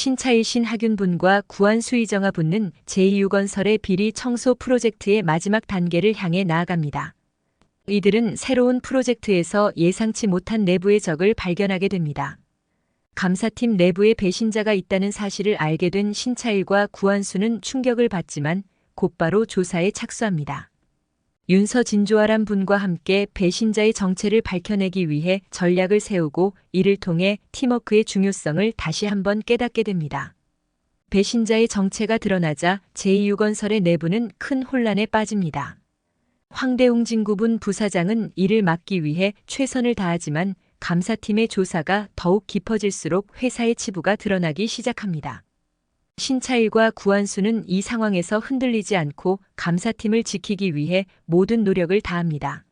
신차일 신 하균 분과 구한수 이정아 분은 제2유건설의 비리 청소 프로젝트의 마지막 단계를 향해 나아갑니다. 이들은 새로운 프로젝트에서 예상치 못한 내부의 적을 발견하게 됩니다. 감사팀 내부에 배신자가 있다는 사실을 알게 된 신차일과 구한수는 충격을 받지만 곧바로 조사에 착수합니다. 윤서 진조아란 분과 함께 배신자의 정체를 밝혀내기 위해 전략을 세우고 이를 통해 팀워크의 중요성을 다시 한번 깨닫게 됩니다. 배신자의 정체가 드러나자 제2유건설의 내부는 큰 혼란에 빠집니다. 황대웅 진구분 부사장은 이를 막기 위해 최선을 다하지만 감사팀의 조사가 더욱 깊어질수록 회사의 치부가 드러나기 시작합니다. 신차일과 구한수는 이 상황에서 흔들리지 않고 감사팀을 지키기 위해 모든 노력을 다합니다.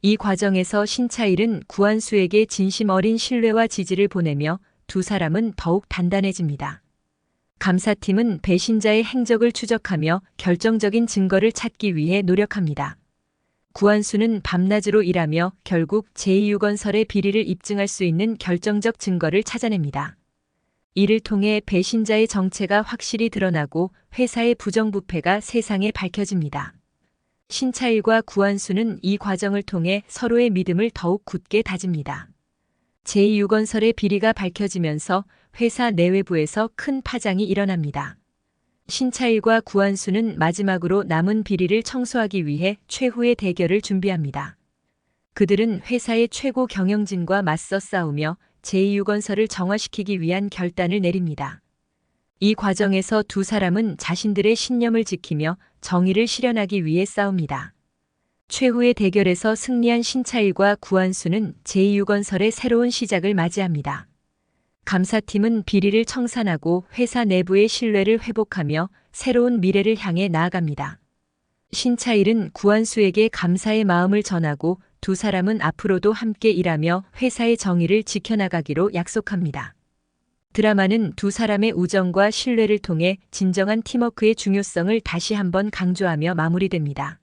이 과정에서 신차일은 구한수에게 진심 어린 신뢰와 지지를 보내며 두 사람은 더욱 단단해집니다. 감사팀은 배신자의 행적을 추적하며 결정적인 증거를 찾기 위해 노력합니다. 구한수는 밤낮으로 일하며 결국 제2유건설의 비리를 입증할 수 있는 결정적 증거를 찾아냅니다. 이를 통해 배신자의 정체가 확실히 드러나고 회사의 부정부패가 세상에 밝혀집니다. 신차일과 구한수는 이 과정을 통해 서로의 믿음을 더욱 굳게 다집니다. 제2유건설의 비리가 밝혀지면서 회사 내외부에서 큰 파장이 일어납니다. 신차일과 구한수는 마지막으로 남은 비리를 청소하기 위해 최후의 대결을 준비합니다. 그들은 회사의 최고 경영진과 맞서 싸우며 제2유건설을 정화시키기 위한 결단을 내립니다. 이 과정에서 두 사람은 자신들의 신념을 지키며 정의를 실현하기 위해 싸웁니다. 최후의 대결에서 승리한 신차일과 구한수는 제2유건설의 새로운 시작을 맞이합니다. 감사팀은 비리를 청산하고 회사 내부의 신뢰를 회복하며 새로운 미래를 향해 나아갑니다. 신차일은 구한수에게 감사의 마음을 전하고 두 사람은 앞으로도 함께 일하며 회사의 정의를 지켜나가기로 약속합니다. 드라마는 두 사람의 우정과 신뢰를 통해 진정한 팀워크의 중요성을 다시 한번 강조하며 마무리됩니다.